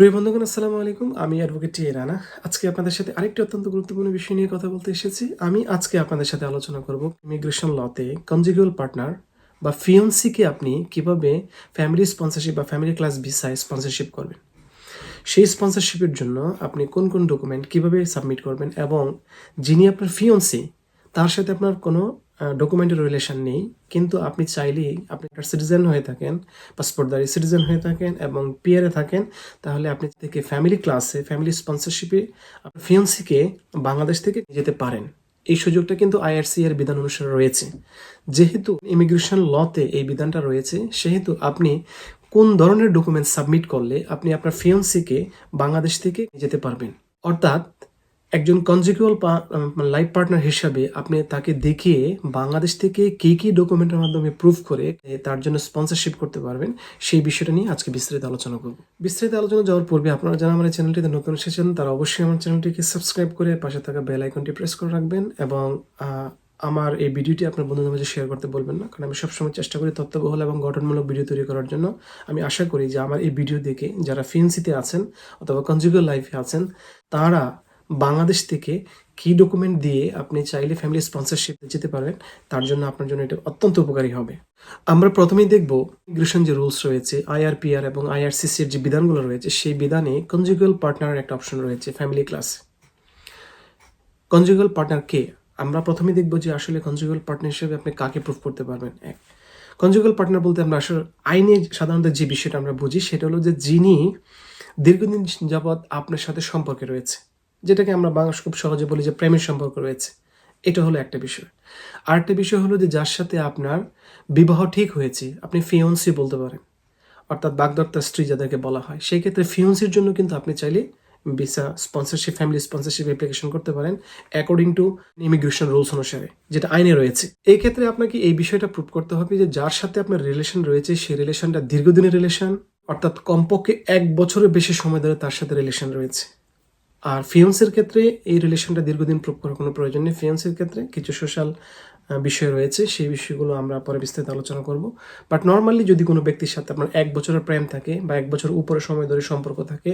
প্রিয় বন্ধুগণ, আসসালামু আলাইকুম। আমি অ্যাডভোকেট টি রানা। আজকে আপনাদের সাথে আরেকটি অত্যন্ত গুরুত্বপূর্ণ বিষয় নিয়ে কথা বলতে এসেছি। আমি আজকে আপনাদের সাথে আলোচনা করব ইমিগ্রেশন লতে কনজিগুয়াল পার্টনার বা ফিয়ন্সিকে আপনি কীভাবে ফ্যামিলি স্পন্সরশিপ বা ফ্যামিলি ক্লাস ভিসায় স্পন্সরশিপ করবেন। সেই স্পন্সরশিপের জন্য আপনি কোন কোন ডকুমেন্ট কীভাবে সাবমিট করবেন এবং যিনি আপনার ফিয়ন্সি তার সাথে আপনার কোনো ডকুমেন্টের রিলেশন নেই, কিন্তু আপনি চাইলেই আপনি একটা সিটিজেন হয়ে থাকেন পাসপোর্টদারি সিটিজেন হয়ে থাকেন এবং পিয়ারে থাকেন, তাহলে আপনি থেকে ফ্যামিলি ক্লাসে ফ্যামিলি স্পন্সরশিপে আপনার ফিয়ন্সিকে বাংলাদেশ থেকে যেতে পারেন। এই সুযোগটা কিন্তু আইআরসি এর বিধান অনুসারে রয়েছে। যেহেতু ইমিগ্রেশন লতে এই বিধানটা রয়েছে, সেহেতু আপনি কোন ধরনের ডকুমেন্ট সাবমিট করলে আপনি আপনার ফিয়ন্সিকে বাংলাদেশ থেকে যেতে পারবেন। অর্থাৎ একজন কনজিকুয়াল লাইফ পার্টনার হিসাবে আপনি তাকে দেখিয়ে বাংলাদেশ থেকে কী কী ডকুমেন্টের মাধ্যমে প্রুফ করে তার জন্য স্পন্সরশিপ করতে পারবেন, সেই বিষয়টা নিয়ে আজকে বিস্তারিত আলোচনা করব। বিস্তারিত আলোচনা যাওয়ার পূর্বে আপনারা যারা আমার চ্যানেলটিতে নতুন এসেছেন, তারা অবশ্যই আমার চ্যানেলটিকে সাবস্ক্রাইব করে পাশে থাকা বেল আইকনটি প্রেস করে রাখবেন এবং আমার এই ভিডিওটি আপনার বন্ধুদের মাঝে শেয়ার করতে বলবেন না, কারণ আমি সবসময় চেষ্টা করি তথ্যবহুল এবং গঠনমূলক ভিডিও তৈরি করার জন্য। আমি আশা করি যে আমার এই ভিডিও দেখে যারা ফিএনসিতে আছেন অথবা কনজিউগাল লাইফে আছেন, তারা বাংলাদেশ থেকে কি ডকুমেন্ট দিয়ে আপনি চাইলে ফ্যামিলি স্পন্সরশিপ যেতে পারবেন, তার জন্য আপনার জন্য এটা অত্যন্ত উপকারী হবে। আমরা প্রথমেই দেখব ইমিগ্রেশন যে রুলস রয়েছে আইআরপিআর এবং আইআরসিসির যে বিধানগুলো রয়েছে, সেই বিধানে কনজিউগাল পার্টনারের একটা অপশন রয়েছে ফ্যামিলি ক্লাস কনজুগাল পার্টনার কে? আমরা প্রথমে দেখব যে আসলে কনজুগাল পার্টনার হিসেবে আপনি কাকে প্রুফ করতে পারবেন? এক কনজুগাল পার্টনার বলতে আমরা আসলে আইনে সাধারণত যে বিষয়টা আমরা বুঝি, সেটা হলো যে যিনি দীর্ঘদিন যাবৎ আপনার সাথে সম্পর্কে রয়েছে। যেটাকে আমরা বাংলা খুব সহজে বলি যে প্রেমের সম্পর্ক রয়েছে। এটা হলো একটা বিষয়। আরেকটা বিষয় হলো যে যার সাথে আপনার বিবাহ ঠিক হয়েছে, আপনি ফিয়ন্সি বলতে পারেন, অর্থাৎ বাগদত্তা স্ত্রী যাদেরকে বলা হয়, সেই ক্ষেত্রে ফিয়ন্সির জন্য কিন্তু আপনি চাইলে visa sponsorship family sponsorship application করতে পারেন অ্যাকর্ডিং টু ইমিগ্রেশন রুলস অনুসারে, যেটা আইনে রয়েছে। এই ক্ষেত্রে আপনাকে এই বিষয়টা প্রুভ করতে হবে যে যার সাথে আপনার রিলেশন রয়েছে, সেই রিলেশনটা দীর্ঘদিনের রিলেশন অর্থাৎ কমপক্ষে এক বছরের বেশি সময় ধরে তার সাথে রিলেশন রয়েছে। আর ফিয়ন্সের ক্ষেত্রে এই রিলেশনটা দীর্ঘদিন প্রুভ করার কোনো প্রয়োজন নেই। ফিয়ন্সের ক্ষেত্রে কিছু সোশ্যাল বিষয় রয়েছে, সেই বিষয়গুলো আমরা পরে বিস্তারিত আলোচনা করব। বাট নর্মালি যদি কোনো ব্যক্তির সাথে আপনার এক বছরের প্রেম থাকে বা এক বছর উপরে সময় ধরে সম্পর্ক থাকে,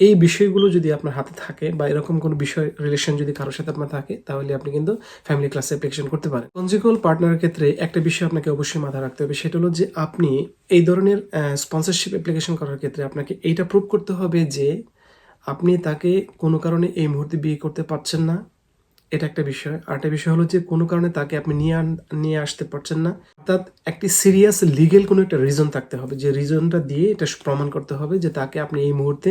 এই বিষয়গুলো যদি আপনার হাতে থাকে বা এরকম কোনো বিষয় রিলেশন যদি কারোর সাথে আপনার থাকে, তাহলে আপনি কিন্তু ফ্যামিলি ক্লাসে অ্যাপ্লিকেশন করতে পারেন। কনজিকুয়াল পার্টনারের ক্ষেত্রে একটা বিষয় আপনাকে অবশ্যই মাথায় রাখতে হবে, সেটা হলো যে আপনি এই ধরনের স্পন্সরশিপ অ্যাপ্লিকেশন করার ক্ষেত্রে আপনাকে এইটা প্রুভ করতে হবে যে আপনি তাকে কোনো কারণে এই মুহূর্তে বিয়ে করতে পারছেন না, এটা একটা বিষয়। আর একটা বিষয় হলো যে কোনো কারণে তাকে আপনি নিয়ে নিয়ে আসতে পারছেন না। অর্থাৎ একটি সিরিয়াস লিগেল কোনো একটা রিজন থাকতে হবে। যে রিজনটা দিয়ে এটা প্রমাণ করতে হবে যে তাকে আপনি এই মুহূর্তে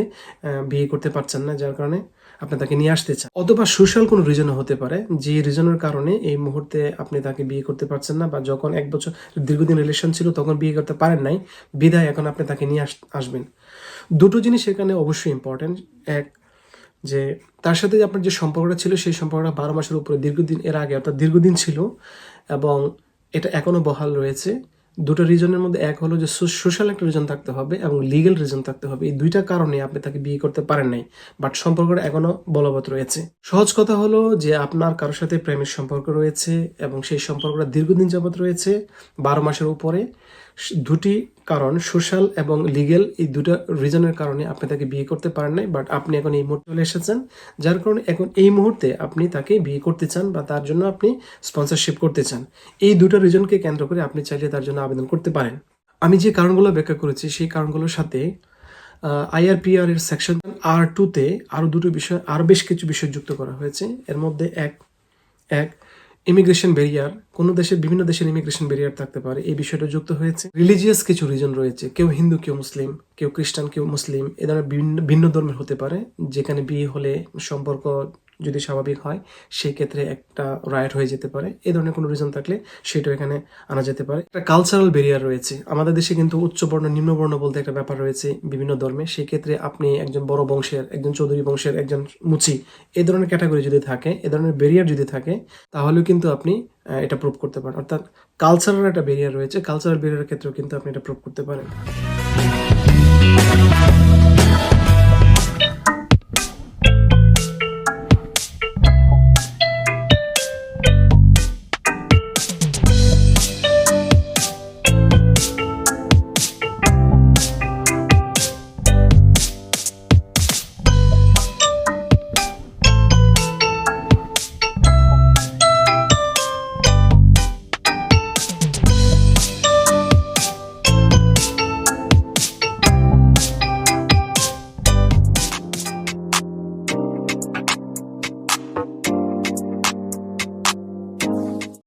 বিয়ে করতে পারছেন না, যার কারণে আপনি তাকে নিয়ে আসতে চান। অথবা সোশ্যাল কোনো রিজনও হতে পারে যে রিজনের কারণে এই মুহূর্তে আপনি তাকে বিয়ে করতে পারছেন না বা যখন এক বছর দীর্ঘদিন রিলেশন ছিল তখন বিয়ে করতে পারেন নাই, বিদায় এখন আপনি তাকে নিয়ে আস- আসবেন। দুটো জিনিস এখানে অবশ্যই ইম্পর্টেন্ট এক, যে তার সাথে যে আপনার যে সম্পর্কটা ছিল, সেই সম্পর্কটা বারো মাসের উপরে, দীর্ঘদিন, এর আগে অর্থাৎ দীর্ঘদিন ছিল এবং এটা এখনও বহাল রয়েছে। দুটো রিজনের মধ্যে এক হলো যে সোশ্যাল একটা রিজন থাকতে হবে এবং লিগেল রিজন থাকতে হবে। এই দুইটা কারণে আপনি তাকে বিয়ে করতে পারেন নাই বাট সম্পর্কটা এখনও বলবৎ রয়েছে। সহজ কথা হলো যে আপনার কারোর সাথে প্রেমের সম্পর্ক রয়েছে এবং সেই সম্পর্কটা দীর্ঘদিন যাবৎ রয়েছে, বারো মাসের উপরে। দুটি কারণ, সোশ্যাল এবং লিগেল এই দুটো রিজনের কারণে আপনি তাকে বিয়ে করতে পারেন নাই, বাট আপনি এখন এই মুহূর্তে চলে এসেছেন, যার কারণে এখন এই মুহূর্তে আপনি তাকে বিয়ে করতে চান বা তার জন্য আপনি স্পন্সরশিপ করতে চান। এই দুটো রিজনকে কেন্দ্র করে আপনি চাইলে তার জন্য আবেদন করতে পারেন। আমি যে কারণগুলো ব্যাখ্যা করেছি, সেই কারণগুলোর সাথে আইআরপিআর এর সেকশন আর টুতে আরও দুটো বিষয় আরও বেশ কিছু বিষয় যুক্ত করা হয়েছে। এর মধ্যে এক এক ইমিগ্রেশন ব্যারিয়ার কোনো দেশের বিভিন্ন দেশের ইমিগ্রেশন ব্যারিয়ার থাকতে পারে, এই বিষয়টা যুক্ত হয়েছে। রিলিজিয়াস কিছু রিজন রয়েছে, কেউ হিন্দু, কেউ মুসলিম, কেউ খ্রিস্টান, কেউ মুসলিম, এ ধরনের ভিন্ন ভিন্ন ধর্মের হতে পারে, যেখানে বিয়ে হলে সম্পর্ক যদি স্বাভাবিক হয় সেই ক্ষেত্রে একটা রাইট হয়ে যেতে পারে। এ ধরনের কোনো রিজন থাকলে সেটা এখানে আনা যেতে পারে। একটা কালচারাল ব্যারিয়ার রয়েছে। আমাদের দেশে কিন্তু উচ্চবর্ণ, নিম্নবর্ণ বলতে একটা ব্যাপার রয়েছে বিভিন্ন ধর্মে। সেই ক্ষেত্রে আপনি একজন বড় বংশের, একজন চৌধুরী বংশের, একজন মুচি, এ ধরনের ক্যাটাগরি যদি থাকে, এ ধরনের ব্যারিয়ার যদি থাকে, তাহলেও কিন্তু আপনি এটা প্রুভ করতে পারেন। অর্থাৎ কালচারাল একটা ব্যারিয়ার রয়েছে। কালচারাল ব্যারিয়ারের ক্ষেত্রেও কিন্তু আপনি এটা প্রুভ করতে পারেন।